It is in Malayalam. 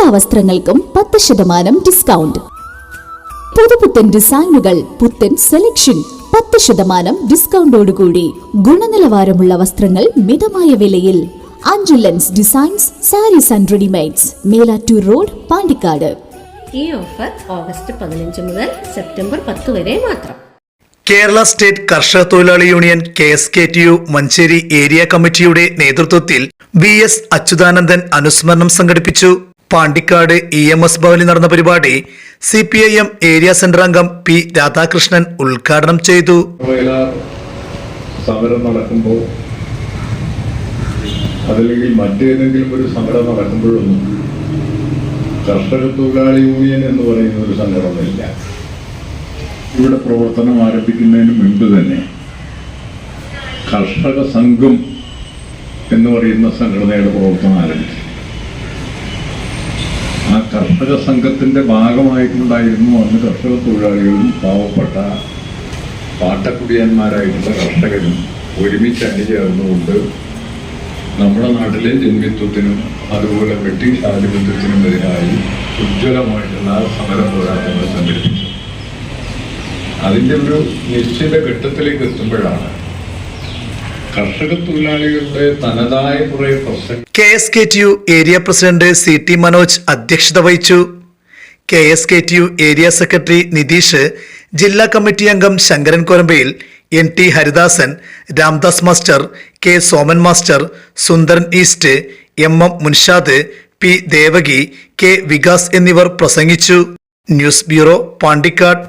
എല്ലാ വസ്ത്രങ്ങൾക്കും പത്ത് ശതമാനം ഡിസ്കൗണ്ട് പുതുപുത്തൻ ഡിസൈനുകൾ പുത്തൻ സെലക്ഷൻ പത്ത് ശതമാനം ഡിസ്കൗണ്ടോടുകൂടി ഗുണനിലവാരമുള്ള വസ്ത്രങ്ങൾ മിതമായ വിലയിൽ. അഞ്ചുലൻസ് designs sarees and readymades Melattur road Pandikkad. ഈ ഓഫർ ഓഗസ്റ്റ് പതിനഞ്ച് മുതൽ സെപ്റ്റംബർ പത്ത് വരെ മാത്രം. കേരള സ്റ്റേറ്റ് കർഷക തൊഴിലാളി union K S K T U Manjeri area കമ്മിറ്റിയുടെ നേതൃത്വത്തിൽ വി എസ് അച്യുതാനന്ദൻ അനുസ്മരണം സംഘടിപ്പിച്ചു. പാണ്ടിക്കാട് ഇ എം എസ് ഭവനിൽ നടന്ന പരിപാടി C P I M area centre അംഗം പി രാധാകൃഷ്ണൻ ഉദ്ഘാടനം ചെയ്തു. സമരം നടക്കുമ്പോൾ അതല്ലെങ്കിൽ മറ്റേതെങ്കിലും ഒരു സമരം നടക്കുമ്പോഴൊന്നും കർഷക തൊഴിലാളി യൂണിയൻ എന്ന് പറയുന്ന ഒരു സംഘടനയില്ല. ഇവിടെ പ്രവർത്തനം ആരംഭിക്കുന്നതിന് മുൻപ് തന്നെ കർഷക സംഘം എന്ന് പറയുന്ന സംഘടനയുടെ പ്രവർത്തനം ആരംഭിച്ചു. ആ കർഷക സംഘത്തിന്റെ ഭാഗമായിട്ടുണ്ടായിരുന്നു അന്ന് കർഷക തൊഴിലാളികളും പാവപ്പെട്ട പാട്ടക്കുടിയന്മാരായിട്ടുള്ള കർഷകരും ഒരുമിച്ച് അണിചേർന്നുകൊണ്ട് നമ്മുടെ നാട്ടിലെ ജന്മിത്വത്തിനും അതുപോലെ ബ്രിട്ടീഷ് ആധിപത്യത്തിനും എതിരായി ഉജ്ജ്വലമായിട്ടുള്ള സമര പോരാട്ടങ്ങൾ സംഘടിപ്പിച്ചു. അതിന്റെ ഒരു നിശ്ചിത ഘട്ടത്തിലേക്ക് എത്തുമ്പോഴാണ് കർഷക തൊഴിലാളികളുടെ തനതായ കുറെ പ്രശ്നങ്ങൾ. K S K T U area president C T Manoj അധ്യക്ഷത വഹിച്ചു. K S K T U area secretary Nitheesh ജില്ലാ കമ്മിറ്റി അംഗം Sankaran Korambayil N T Haridasan Ramdas master K Soman master Sundaran east M M Munshad P Devaki K Vikas എന്നിവർ പ്രസംഗിച്ചു. News bureau Pandikkad.